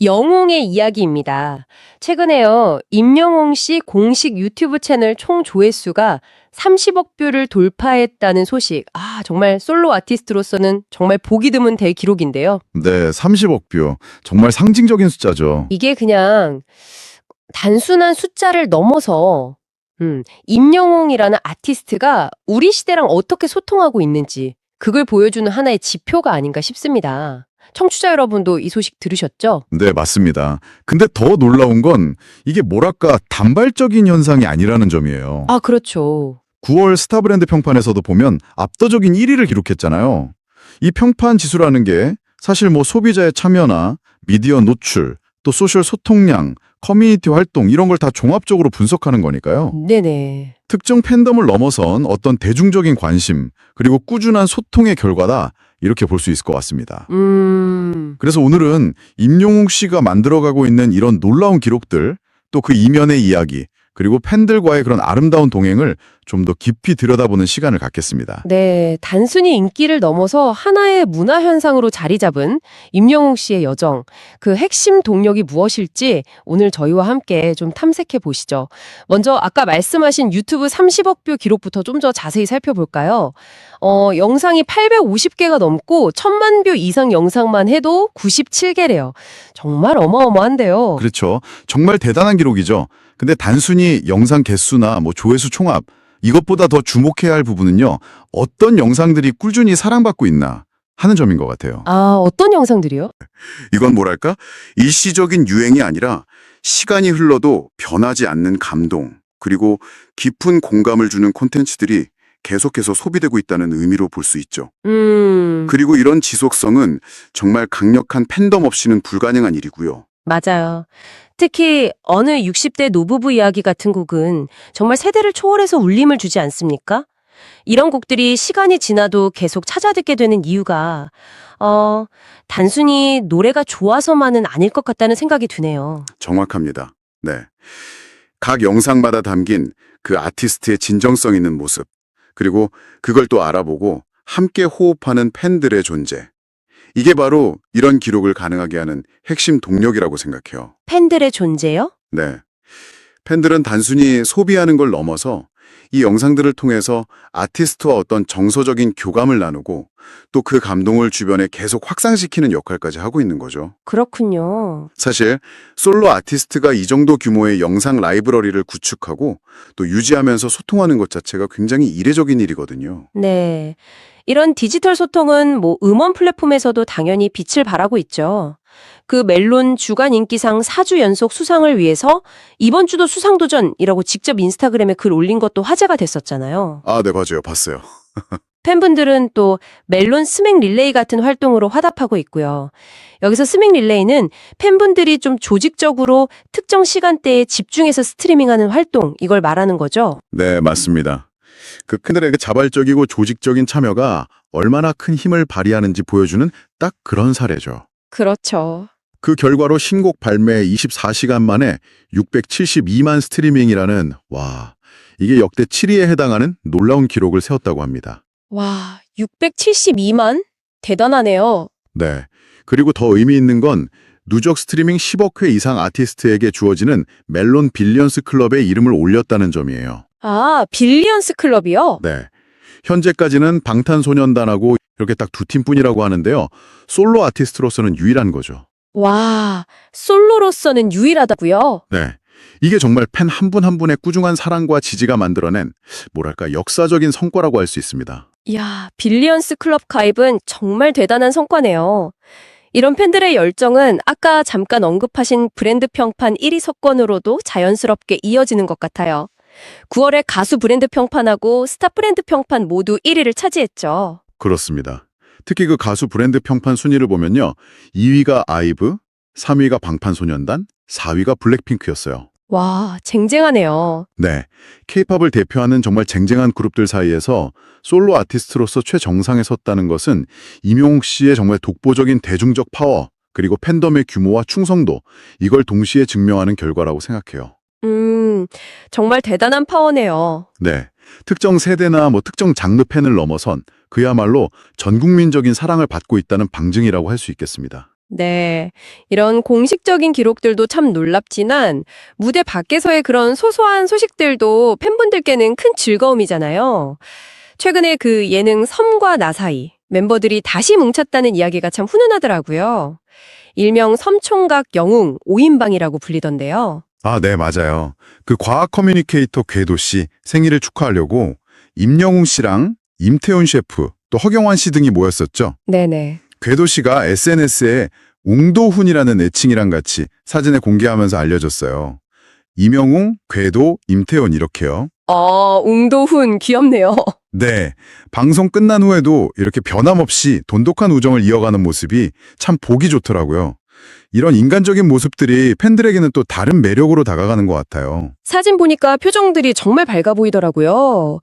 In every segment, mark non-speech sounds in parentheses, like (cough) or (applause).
영웅의 이야기입니다. 최근에요, 임영웅 씨 공식 유튜브 채널 총 조회수가 30억 뷰를 돌파했다는 소식. 아, 정말 솔로 아티스트로서는 정말 보기 드문 대기록인데요. 네, 30억 뷰. 정말 상징적인 숫자죠. 이게 그냥 단순한 숫자를 넘어서 음, 임영웅이라는 아티스트가 우리 시대랑 어떻게 소통하고 있는지 그걸 보여주는 하나의 지표가 아닌가 싶습니다. 청취자 여러분도 이 소식 들으셨죠? 네, 맞습니다. 근데 더 놀라운 건 이게 뭐랄까 단발적인 현상이 아니라는 점이에요. 아, 그렇죠. 9월 스타브랜드 평판에서도 보면 압도적인 1위를 기록했잖아요. 이 평판 지수라는 게 사실 뭐 소비자의 참여나 미디어 노출, 또 소셜 소통량, 커뮤니티 활동 이런 걸 다 종합적으로 분석하는 거니까요. 네네. 특정 팬덤을 넘어선 어떤 대중적인 관심, 그리고 꾸준한 소통의 결과다 이렇게 볼 수 있을 것 같습니다. 음, 그래서 오늘은 임용욱 씨가 만들어가고 있는 이런 놀라운 기록들, 또 그 이면의 이야기, 그리고 팬들과의 그런 아름다운 동행을 좀 더 깊이 들여다보는 시간을 갖겠습니다. 네. 단순히 인기를 넘어서 하나의 문화 현상으로 자리 잡은 임영웅 씨의 여정, 그 핵심 동력이 무엇일지 오늘 저희와 함께 좀 탐색해 보시죠. 먼저 아까 말씀하신 유튜브 30억 뷰 기록부터 좀 더 자세히 살펴볼까요? 어, 영상이 850개가 넘고 1000만 뷰 이상 영상만 해도 97개래요. 정말 어마어마한데요. 그렇죠. 정말 대단한 기록이죠. 근데 단순히 영상 개수나 뭐 조회수 총합, 이것보다 더 주목해야 할 부분은요. 어떤 영상들이 꾸준히 사랑받고 있나 하는 점인 것 같아요. 아, 어떤 영상들이요? 이건 뭐랄까? 일시적인 유행이 아니라 시간이 흘러도 변하지 않는 감동, 그리고 깊은 공감을 주는 콘텐츠들이 계속해서 소비되고 있다는 의미로 볼 수 있죠. 음, 그리고 이런 지속성은 정말 강력한 팬덤 없이는 불가능한 일이고요. 맞아요. 특히 어느 60대 노부부 이야기 같은 곡은 정말 세대를 초월해서 울림을 주지 않습니까? 이런 곡들이 시간이 지나도 계속 찾아듣게 되는 이유가 어, 단순히 노래가 좋아서만은 아닐 것 같다는 생각이 드네요. 정확합니다. 네. 각 영상마다 담긴 그 아티스트의 진정성 있는 모습, 그리고 그걸 또 알아보고 함께 호흡하는 팬들의 존재. 이게 바로 이런 기록을 가능하게 하는 핵심 동력이라고 생각해요. 팬들의 존재요? 네. 팬들은 단순히 소비하는 걸 넘어서 이 영상들을 통해서 아티스트와 어떤 정서적인 교감을 나누고 또 그 감동을 주변에 계속 확산시키는 역할까지 하고 있는 거죠. 그렇군요. 사실 솔로 아티스트가 이 정도 규모의 영상 라이브러리를 구축하고 또 유지하면서 소통하는 것 자체가 굉장히 이례적인 일이거든요. 네. 이런 디지털 소통은 뭐 음원 플랫폼에서도 당연히 빛을 발하고 있죠. 그 멜론 주간 인기상 4주 연속 수상을 위해서 이번 주도 수상 도전이라고 직접 인스타그램에 글 올린 것도 화제가 됐었잖아요. 아, 네, 맞아요. 봤어요. (laughs) 팬분들은 또 멜론 스맥 릴레이 같은 활동으로 화답하고 있고요. 여기서 스맥 릴레이는 팬분들이 좀 조직적으로 특정 시간대에 집중해서 스트리밍하는 활동 이걸 말하는 거죠. 네, 맞습니다. 그 팬들에게 자발적이고 조직적인 참여가 얼마나 큰 힘을 발휘하는지 보여주는 딱 그런 사례죠. 그렇죠. 그 결과로 신곡 발매 24시간 만에 672만 스트리밍이라는 와, 이게 역대 7위에 해당하는 놀라운 기록을 세웠다고 합니다. 와, 672만? 대단하네요. 네. 그리고 더 의미 있는 건 누적 스트리밍 10억 회 이상 아티스트에게 주어지는 멜론 빌리언스 클럽의 이름을 올렸다는 점이에요. 아, 빌리언스 클럽이요? 네. 현재까지는 방탄소년단하고 이렇게 딱 두 팀뿐이라고 하는데요. 솔로 아티스트로서는 유일한 거죠. 와, 솔로로서는 유일하다고요? 네. 이게 정말 팬 한 분 한 분의 꾸준한 사랑과 지지가 만들어낸 뭐랄까 역사적인 성과라고 할 수 있습니다. 이야, 빌리언스 클럽 가입은 정말 대단한 성과네요. 이런 팬들의 열정은 아까 잠깐 언급하신 브랜드 평판 1위 석권으로도 자연스럽게 이어지는 것 같아요. 9월에 가수 브랜드 평판하고 스타 브랜드 평판 모두 1위를 차지했죠. 그렇습니다. 특히 그 가수 브랜드 평판 순위를 보면요. 2위가 아이브, 3위가 방탄소년단, 4위가 블랙핑크였어요. 와, 쟁쟁하네요. 네. 케이팝을 대표하는 정말 쟁쟁한 그룹들 사이에서 솔로 아티스트로서 최정상에 섰다는 것은 임용욱 씨의 정말 독보적인 대중적 파워, 그리고 팬덤의 규모와 충성도, 이걸 동시에 증명하는 결과라고 생각해요. 음, 정말 대단한 파워네요. 네. 특정 세대나 뭐 특정 장르 팬을 넘어선 그야말로 전 국민적인 사랑을 받고 있다는 방증이라고 할 수 있겠습니다. 네. 이런 공식적인 기록들도 참 놀랍지만 무대 밖에서의 그런 소소한 소식들도 팬분들께는 큰 즐거움이잖아요. 최근에 그 예능 섬과 나 사이 멤버들이 다시 뭉쳤다는 이야기가 참 훈훈하더라고요. 일명 섬총각 영웅 5인방이라고 불리던데요. 아, 네, 맞아요. 그 과학 커뮤니케이터 궤도 씨 생일을 축하하려고 임영웅 씨랑 임태훈 셰프, 또 허경환 씨 등이 모였었죠. 네네. 궤도 씨가 SNS에 웅도훈이라는 애칭이랑 같이 사진을 공개하면서 알려줬어요. 임영웅, 궤도, 임태훈 이렇게요. 어, 웅도훈 귀엽네요. (laughs) 네, 방송 끝난 후에도 이렇게 변함없이 돈독한 우정을 이어가는 모습이 참 보기 좋더라고요. 이런 인간적인 모습들이 팬들에게는 또 다른 매력으로 다가가는 것 같아요. 사진 보니까 표정들이 정말 밝아 보이더라고요.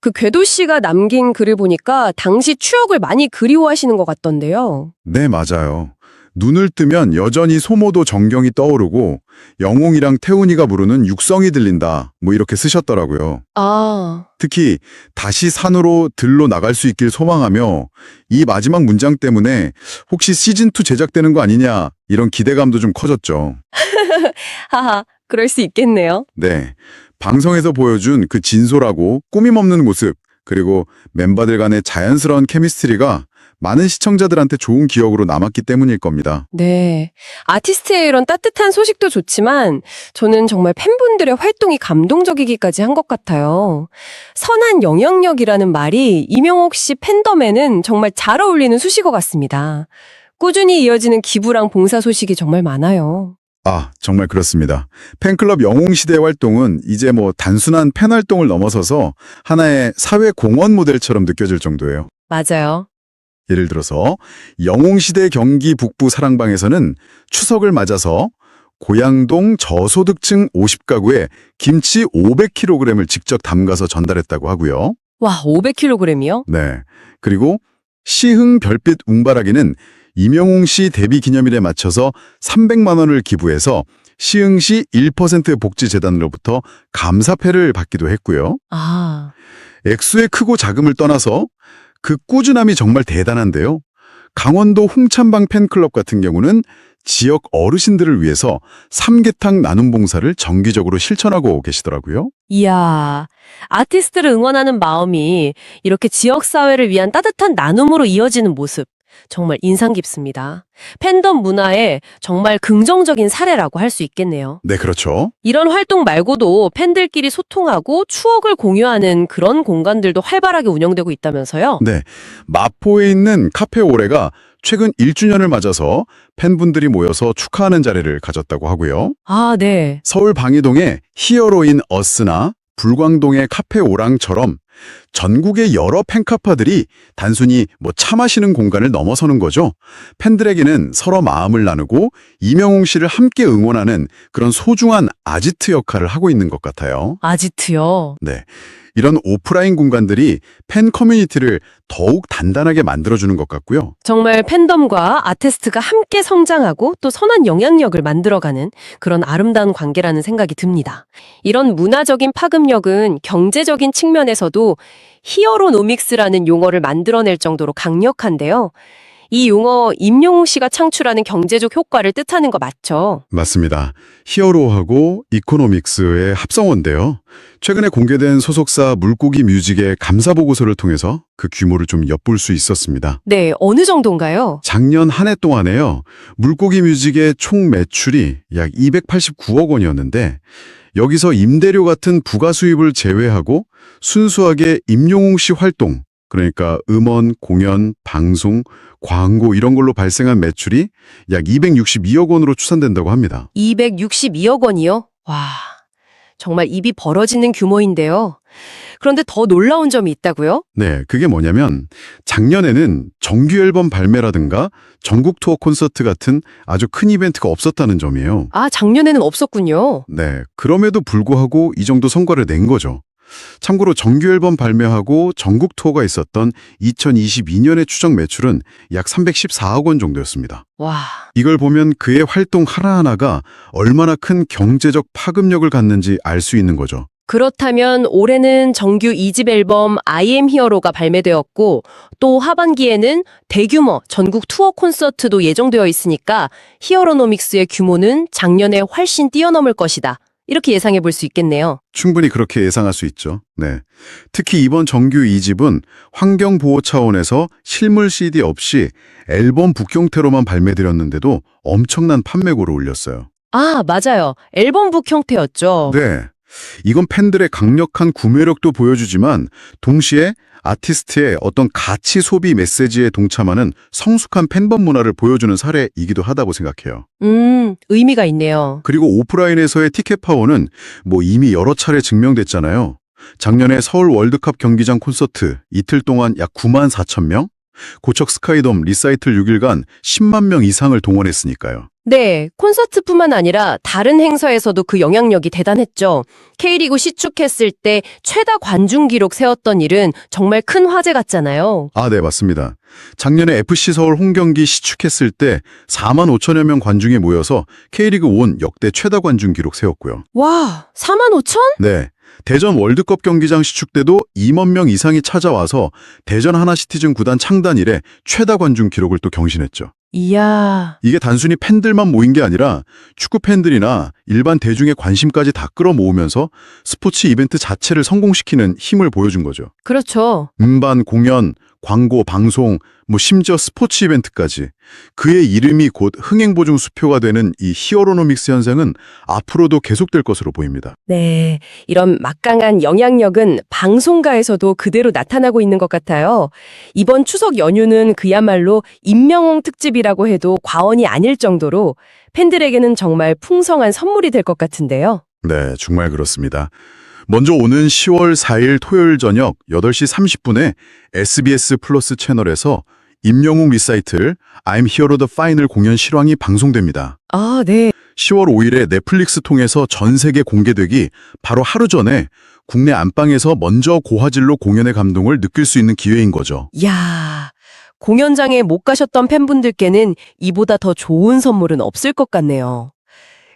그 궤도 씨가 남긴 글을 보니까 당시 추억을 많이 그리워하시는 것 같던데요. 네, 맞아요. 눈을 뜨면 여전히 소모도 정경이 떠오르고 영웅이랑 태훈이가 부르는 육성이 들린다. 뭐 이렇게 쓰셨더라고요. 아, 특히 다시 산으로 들로 나갈 수 있길 소망하며 이 마지막 문장 때문에 혹시 시즌2 제작되는 거 아니냐 이런 기대감도 좀 커졌죠. (laughs) 하하, 그럴 수 있겠네요. 네. 방송에서 보여준 그 진솔하고 꾸밈 없는 모습 그리고 멤버들 간의 자연스러운 케미스트리가 많은 시청자들한테 좋은 기억으로 남았기 때문일 겁니다. 네. 아티스트의 이런 따뜻한 소식도 좋지만 저는 정말 팬분들의 활동이 감동적이기까지 한 것 같아요. 선한 영향력이라는 말이 이명옥 씨 팬덤에는 정말 잘 어울리는 수식어 같습니다. 꾸준히 이어지는 기부랑 봉사 소식이 정말 많아요. 아, 정말 그렇습니다. 팬클럽 영웅시대 활동은 이제 뭐 단순한 팬 활동을 넘어서서 하나의 사회 공헌 모델처럼 느껴질 정도예요. 맞아요. 예를 들어서 영웅시대 경기 북부 사랑방에서는 추석을 맞아서 고양동 저소득층 50가구에 김치 500kg을 직접 담가서 전달했다고 하고요. 와, 500kg이요? 네. 그리고 시흥 별빛 웅바라기는 이명웅 씨 데뷔 기념일에 맞춰서 300만 원을 기부해서 시흥시 1% 복지재단으로부터 감사패를 받기도 했고요. 아, 액수의 크고 작음을 떠나서 그 꾸준함이 정말 대단한데요. 강원도 홍찬방 팬클럽 같은 경우는 지역 어르신들을 위해서 삼계탕 나눔 봉사를 정기적으로 실천하고 계시더라고요. 이야, 아티스트를 응원하는 마음이 이렇게 지역사회를 위한 따뜻한 나눔으로 이어지는 모습. 정말 인상 깊습니다. 팬덤 문화의 정말 긍정적인 사례라고 할 수 있겠네요. 네, 그렇죠. 이런 활동 말고도 팬들끼리 소통하고 추억을 공유하는 그런 공간들도 활발하게 운영되고 있다면서요? 네. 마포에 있는 카페 오레가 최근 1주년을 맞아서 팬분들이 모여서 축하하는 자리를 가졌다고 하고요. 아, 네. 서울 방이동의 히어로인 어스나 불광동의 카페 오랑처럼 전국의 여러 팬카파들이 단순히 뭐 차 마시는 공간을 넘어서는 거죠. 팬들에게는 서로 마음을 나누고 이명웅 씨를 함께 응원하는 그런 소중한 아지트 역할을 하고 있는 것 같아요. 아지트요. 네. 이런 오프라인 공간들이 팬 커뮤니티를 더욱 단단하게 만들어주는 것 같고요. 정말 팬덤과 아티스트가 함께 성장하고 또 선한 영향력을 만들어가는 그런 아름다운 관계라는 생각이 듭니다. 이런 문화적인 파급력은 경제적인 측면에서도 히어로노믹스라는 용어를 만들어낼 정도로 강력한데요. 이 용어 임용웅 씨가 창출하는 경제적 효과를 뜻하는 거 맞죠? 맞습니다. 히어로하고 이코노믹스의 합성어인데요. 최근에 공개된 소속사 물고기 뮤직의 감사 보고서를 통해서 그 규모를 좀 엿볼 수 있었습니다. 네, 어느 정도인가요? 작년 한 해 동안에요. 물고기 뮤직의 총 매출이 약 289억 원이었는데 여기서 임대료 같은 부가 수입을 제외하고 순수하게 임용웅 씨 활동, 그러니까 음원, 공연, 방송, 광고 이런 걸로 발생한 매출이 약 262억 원으로 추산된다고 합니다. 262억 원이요? 와, 정말 입이 벌어지는 규모인데요. 그런데 더 놀라운 점이 있다고요? 네, 그게 뭐냐면 작년에는 정규 앨범 발매라든가 전국 투어 콘서트 같은 아주 큰 이벤트가 없었다는 점이에요. 아, 작년에는 없었군요. 네, 그럼에도 불구하고 이 정도 성과를 낸 거죠. 참고로 정규 앨범 발매하고 전국 투어가 있었던 2022년의 추정 매출은 약 314억 원 정도였습니다. 와, 이걸 보면 그의 활동 하나하나가 얼마나 큰 경제적 파급력을 갖는지 알 수 있는 거죠. 그렇다면 올해는 정규 2집 앨범 I am 히어로가 발매되었고 또 하반기에는 대규모 전국 투어 콘서트도 예정되어 있으니까 히어로노믹스의 규모는 작년에 훨씬 뛰어넘을 것이다. 이렇게 예상해 볼 수 있겠네요. 충분히 그렇게 예상할 수 있죠. 네. 특히 이번 정규 2집은 환경 보호 차원에서 실물 CD 없이 앨범 북 형태로만 발매드렸는데도 엄청난 판매고를 올렸어요. 아, 맞아요. 앨범북 형태였죠. 네. 이건 팬들의 강력한 구매력도 보여주지만 동시에 아티스트의 어떤 가치 소비 메시지에 동참하는 성숙한 팬덤 문화를 보여주는 사례이기도 하다고 생각해요. 음, 의미가 있네요. 그리고 오프라인에서의 티켓 파워는 뭐 이미 여러 차례 증명됐잖아요. 작년에 서울 월드컵 경기장 콘서트 이틀 동안 약 9만 4천 명, 고척 스카이돔 리사이틀 6일간 10만 명 이상을 동원했으니까요. 네, 콘서트뿐만 아니라 다른 행사에서도 그 영향력이 대단했죠. K리그 시축했을 때 최다 관중 기록 세웠던 일은 정말 큰 화제 같잖아요. 아, 네, 맞습니다. 작년에 FC 서울 홈경기 시축했을 때 4만 5천여 명 관중이 모여서 K리그 1 역대 최다 관중 기록 세웠고요. 와, 4만 5천? 네. 대전 월드컵 경기장 시축 때도 2만 명 이상이 찾아와서 대전 하나시티즌 구단 창단 이래 최다 관중 기록을 또 경신했죠. 이야, 이게 단순히 팬들만 모인 게 아니라 축구 팬들이나 일반 대중의 관심까지 다 끌어모으면서 스포츠 이벤트 자체를 성공시키는 힘을 보여준 거죠. 그렇죠. 음반, 공연, 광고, 방송, 뭐 심지어 스포츠 이벤트까지 그의 이름이 곧 흥행보증 수표가 되는 이 히어로노믹스 현상은 앞으로도 계속될 것으로 보입니다. 네, 이런 막강한 영향력은 방송가에서도 그대로 나타나고 있는 것 같아요. 이번 추석 연휴는 그야말로 임명홍 특집이라고 해도 과언이 아닐 정도로 팬들에게는 정말 풍성한 선물이 될 것 같은데요. 네, 정말 그렇습니다. 먼저 오는 10월 4일 토요일 저녁 8시 30분에 SBS 플러스 채널에서 임영웅 리사이틀 I'm Hero the Final 공연 실황이 방송됩니다. 아, 네. 10월 5일에 넷플릭스 통해서 전 세계 공개되기 바로 하루 전에 국내 안방에서 먼저 고화질로 공연의 감동을 느낄 수 있는 기회인 거죠. 야 공연장에 못 가셨던 팬분들께는 이보다 더 좋은 선물은 없을 것 같네요.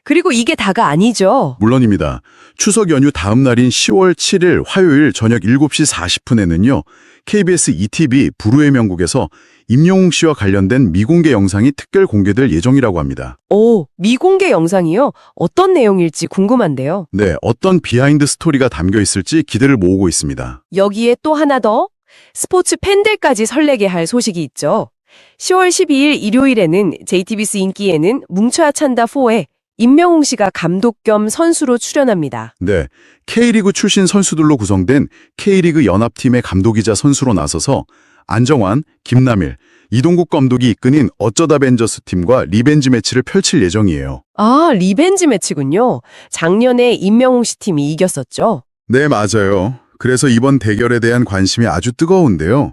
그리고 이게 다가 아니죠. 물론입니다. 추석 연휴 다음 날인 10월 7일 화요일 저녁 7시 40분에는요. KBS ETV 부르의 명곡에서 임영웅 씨와 관련된 미공개 영상이 특별 공개될 예정이라고 합니다. 오, 미공개 영상이요? 어떤 내용일지 궁금한데요. 네, 어떤 비하인드 스토리가 담겨 있을지 기대를 모으고 있습니다. 여기에 또 하나 더 스포츠 팬들까지 설레게 할 소식이 있죠. 10월 12일 일요일에는 JTBC 인기에는 뭉쳐야 찬다 4에 임명웅 씨가 감독 겸 선수로 출연합니다. 네, K리그 출신 선수들로 구성된 K리그 연합팀의 감독이자 선수로 나서서 안정환, 김남일, 이동국 감독이 이끄는 어쩌다 벤저스 팀과 리벤지 매치를 펼칠 예정이에요. 아, 리벤지 매치군요. 작년에 임명웅 씨 팀이 이겼었죠. 네, 맞아요. 그래서 이번 대결에 대한 관심이 아주 뜨거운데요.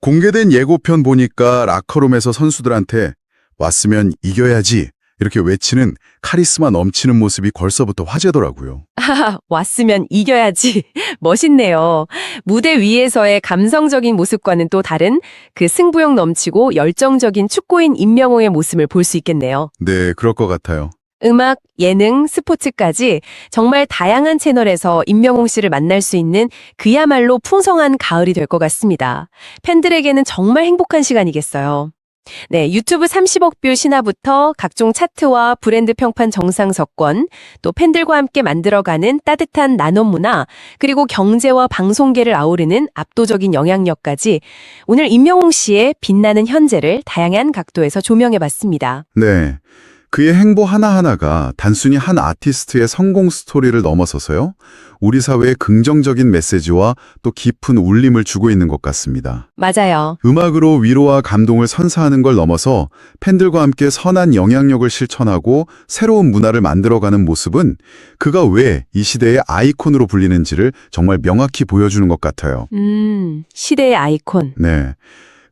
공개된 예고편 보니까 라커룸에서 선수들한테 왔으면 이겨야지 이렇게 외치는 카리스마 넘치는 모습이 벌써부터 화제더라고요. (laughs) 왔으면 이겨야지. (laughs) 멋있네요. 무대 위에서의 감성적인 모습과는 또 다른 그 승부욕 넘치고 열정적인 축구인 임명호의 모습을 볼 수 있겠네요. 네, 그럴 것 같아요. 음악, 예능, 스포츠까지 정말 다양한 채널에서 임명홍 씨를 만날 수 있는 그야말로 풍성한 가을이 될 것 같습니다. 팬들에게는 정말 행복한 시간이겠어요. 네, 유튜브 30억 뷰 신화부터 각종 차트와 브랜드 평판 정상석권, 또 팬들과 함께 만들어가는 따뜻한 나눔 문화, 그리고 경제와 방송계를 아우르는 압도적인 영향력까지 오늘 임명홍 씨의 빛나는 현재를 다양한 각도에서 조명해봤습니다. 네. 그의 행보 하나하나가 단순히 한 아티스트의 성공 스토리를 넘어서서요. 우리 사회에 긍정적인 메시지와 또 깊은 울림을 주고 있는 것 같습니다. 맞아요. 음악으로 위로와 감동을 선사하는 걸 넘어서 팬들과 함께 선한 영향력을 실천하고 새로운 문화를 만들어가는 모습은 그가 왜 이 시대의 아이콘으로 불리는지를 정말 명확히 보여주는 것 같아요. 음, 시대의 아이콘. 네.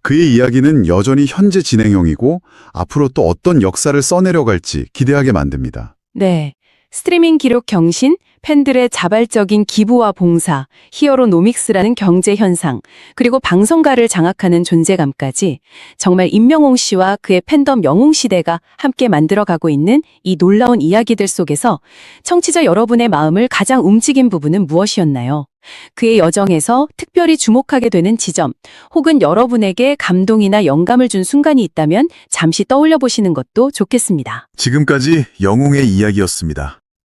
그의 이야기는 여전히 현재 진행형이고 앞으로 또 어떤 역사를 써내려갈지 기대하게 만듭니다. 네. 스트리밍 기록 경신, 팬들의 자발적인 기부와 봉사, 히어로노믹스라는 경제 현상, 그리고 방송가를 장악하는 존재감까지 정말 임명홍 씨와 그의 팬덤 영웅 시대가 함께 만들어가고 있는 이 놀라운 이야기들 속에서 청취자 여러분의 마음을 가장 움직인 부분은 무엇이었나요? 그의 여정에서 특별히 주목하게 되는 지점, 혹은 여러분에게 감동이나 영감을 준 순간이 있다면 잠시 떠올려 보시는 것도 좋겠습니다. 지금까지 영웅의 이야기였습니다.